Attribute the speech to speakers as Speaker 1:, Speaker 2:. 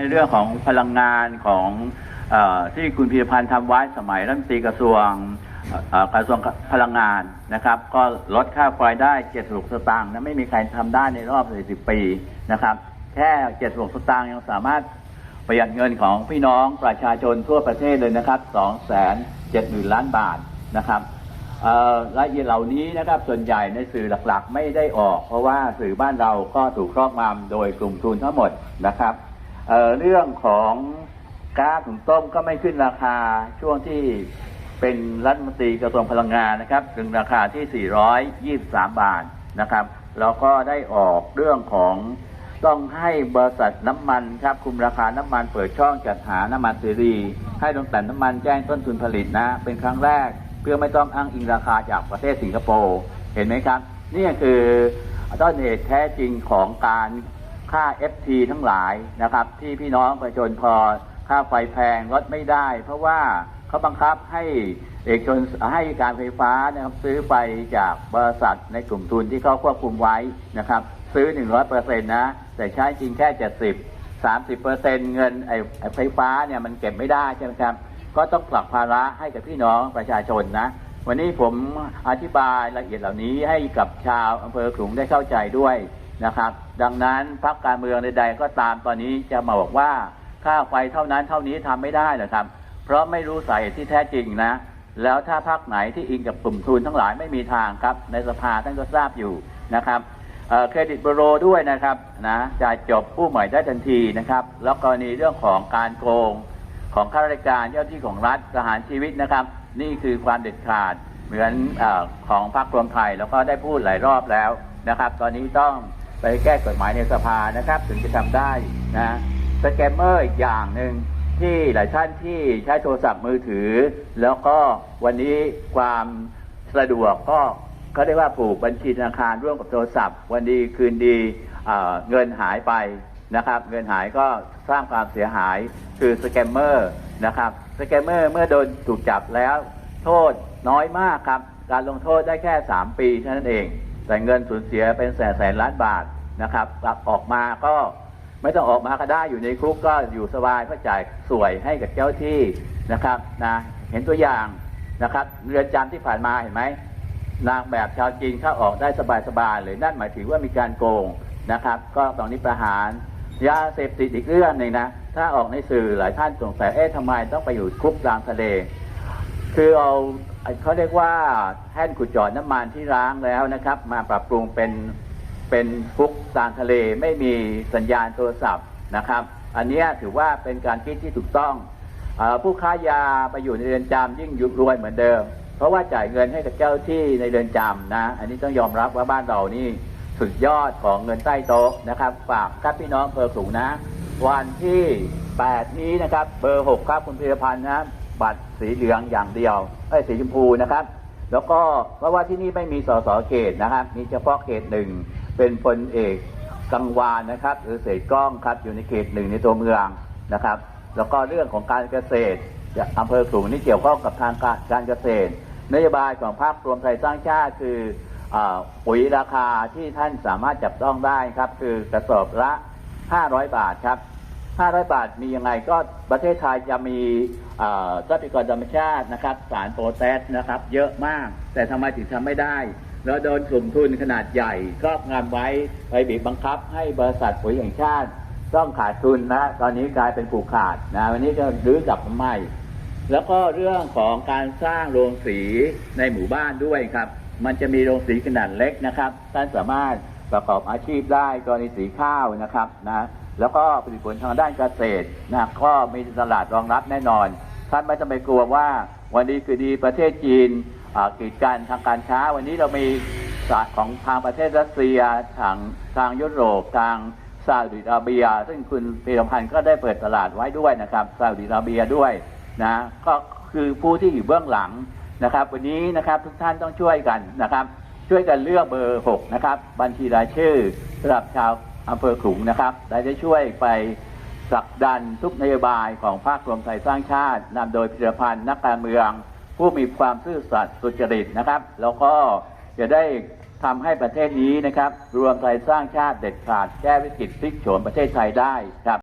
Speaker 1: ในเรื่องของพลังงานของอที่คุณพีรพันธ์ทำไว้สมัยรัฐมนตรีกระทรวงกระทรวงพลังงานนะครับ ก็ลดค่าไฟได้76สตางค์นะไม่มีใครทำได้ในรอบ40ปีนะครับ แค่76สตางค์ยังสามารถประหยัดเงินของพี่น้องประชาชนทั่วประเทศเลยนะครับ2 7 0 0 0 0ล้านบาทนะครับรายละเอียดเหล่านี้นะครับส่วนใหญ่ในสื่อหลักๆ ไม่ได้ออก เพราะว่าสื่อบ้านเราก็ถูกครอบงำโดยกลุ่มทุนทั้งหมดนะครับ เเรื่องของก๊าซหุงต้มก็ไม่ขึ้นราคาช่วงที่เป็นรัฐมนตรีกระทรวงพลังงานนะครับถึงราคาที่ 423 บาทนะครับแล้วก็ได้ออกเรื่องของต้องให้บริษัทน้ำมันครับคุมราคาน้ำมันเปิดช่องจัดหาน้ำมันเสรี ให้โรงกลั่นน้ำมันแจ้งต้นทุนผลิตนะ เป็นครั้งแรกเพื่อไม่ต้องอ้างอิงราคาจากประเทศสิงคโปร์เห็นไหมครับ นี่คือต้นเหตุแท้จริงของการ ค่า FT ทั้งหลายนะครับ ที่พี่น้องประชาชนพอค่าไฟแพงลดไม่ได้ เพราะว่าเขาบังคับให้เอกชนให้การไฟฟ้านะครับซื้อไปจากบริษัทในกลุ่มทุนที่เขาควบคุมไว้นะครับ ซื้อ 100%นะ แต่ใช้จริงแค่ 70 30%เงินไอ้ไอ้ไฟฟ้าเนี่ยมันเก็บไม่ได้ใช่ไหมครับ ก็ต้องผลักภาระให้กับพี่น้องประชาชนนะ วันนี้ผมอธิบายรายละเอียดเหล่านี้ให้กับชาวอำเภอขลุงได้เข้าใจด้วย นะครับ ดังนั้นพรรคการเมืองใด ๆ ก็ตามตอนนี้จะมาบอกว่าค่าไฟเท่านั้นเท่านี้ทำไม่ได้หรอครับ เพราะไม่รู้สาเหตุที่แท้จริงนะ แล้วถ้าพรรคไหนที่อิงกับกลุ่มทุนทั้งหลายไม่มีทางครับ ในสภาท่านก็ทราบอยู่นะครับเครดิตบูโรด้วยนะครับนะจะจบผู้ใหม่ได้ทันทีนะครับ แล้วกรณีเรื่องของการโกงของข้าราชการเจ้าที่ของรัฐทหารชีวิตนะครับ นี่คือความเด็ดขาดเหมือนอของพรรครวมไทยแล้วก็ได้พูดหลายรอบแล้วนะครับ ตอนนี้ต้อง ไปแก้กฎหมายในสภานะครับ ถึงจะทำได้นะสแกมเมอร์อีกอย่างหนึ่งที่หลายท่านที่ใช้โทรศัพท์มือถือ แล้วก็วันนี้ความสะดวกก็เขาเรียกว่าผูกบัญชีธนาคารร่วมกับโทรศัพท์ วันดีคืนดีเเงินหายไปนะครับ เงินหายก็สร้างความเสียหายคือสแกมเมอร์นะครับสแกมเมอร์เมื่อโดนถูกจับแล้ว โทษน้อยมากครับ การลงโทษได้แค่ 3 ปีเท่านั้นเอง แต่เงินสูญเสียเป็นแสนแสนล้านบาทนะครับกลับออกมาก็ไม่ต้องออกมาก็ได้อยู่ในคุกก็อยู่สบายเพราะจ่ายสวยให้กับเจ้าที่นะครับนะเห็นตัวอย่างนะครับเรือนจำที่ผ่านมาเห็นไหมนางแบบชาวจีนเข้าออกได้สบายๆเลยนั่นหมายถึงว่ามีการโกงนะครับ ก็ตอนนี้ประหารยาเสพติดอีกเรื่องหนึ่งนะ ถ้าออกในสื่อหลายท่านสงสัยเอ๊ะทำไมต้องไปอยู่คุกกลางทะเล คือเอาเขาเรียกว่าแท่นขุดเจอดน้ำมันที่ร้างแล้วนะครับ มาปรับปรุงเป็นเป็นคุกกลางทะเลไม่มีสัญญาณโทรศัพท์นะครับ อันนี้ถือว่าเป็นการคิดที่ถูกต้องอผู้ค้ายาไปอยู่ในเรือนจำยิ่งยุบรวยเหมือนเดิม เพราะว่าจ่ายเงินให้กับเจ้าที่ในเรือนจำนะ อันนี้ต้องยอมรับว่าบ้านเรานี่สุดยอดของเงินใต้โต๊ะนะครับฝากครับพี่น้องเพอขลุงนะ วันที่ 8 นี้นะครับ เบอร์ 6 ครับคุณพิรพันธ์นะบั บัตรสีเหลืองอย่างเดียวไอ้สีชมพูนะครับ แล้วก็เพราะว่าที่นี่ไม่มีสสเขตนะครับ มีเฉพาะเขตหนึ่งเป็นพลเอกกังวานนะครับ หรือเสกกล้องครับอยู่ในเขตหนึ่งในตัวเมืองนะครับ แล้วก็เรื่องของการเกษตรอำเภอขลุงนี่เกี่ยวข้องกับทางการการเกษตรนโยบายของพรรครวมไทยสร้างชาติคืออปุ๋ยราคาที่ท่านสามารถจับต้องได้ครับ คือกระสอบละ 500 บาทครับ 500 บาทมียังไงก็ประเทศไทยจะมีทรัพยากรธรรมชาตินะครับ สารโพแทสนะครับ เยอะมาก แต่ทำไมถึงทำไม่ได้แล้วโดนกลุ่มทุนขนาดใหญ่ครอบงำไว้ไปบีบบังคับให้บริษัทปุ๋ยแห่งชาติ ต้องขาดทุนนะตอนนี้กลายเป็นผูกขาดนะวันนี้ก็รื้อกลับมาใหม่แล้วก็เรื่องของการสร้างโรงสีในหมู่บ้านด้วยครับ มันจะมีโรงสีขนาดเล็กนะครับท่านสามารถ ประกอบอาชีพได้กรณีสีข้าวนะครับนะแล้วก็ผลิตผลทางด้านเกษตรนะก็มีตลาดรองรับแน่นอน ท่านไม่ต้องไปกลัวว่าวันนี้คือดีประเทศจีนอ่ากีดกันทางการค้า วันนี้เรามีสายของทางประเทศรัสเซียทางทางยุโรปทางซาอุดิอาระเบีย ซึ่งคุณพีรพันธ์ก็ได้เปิดตลาดไว้ด้วยนะครับซาอุดิอาระเบียด้วยนะก็คือผู้ที่อยู่เบื้องหลังนะครับ วันนี้นะครับทุกท่านต้องช่วยกันนะครับ ช่วยกันเลือกเบอร์ 6 นะครับ บัญชีรายชื่อสำหรับชาวอำเภอขลุงนะครับได้ได้ช่วยไปผลักดันทุกนโยบายของภาครวมไทยสร้างชาตินำโดยพิรพันธ์นักการเมือง ผู้มีความซื่อสัตย์สุจริตนะครับ แล้วก็จะได้ทำให้ประเทศนี้นะครับ รวมไทยสร้างชาติเด็ดขาดแก้วิกฤตพลิกโฉมประเทศไทยได้ครับ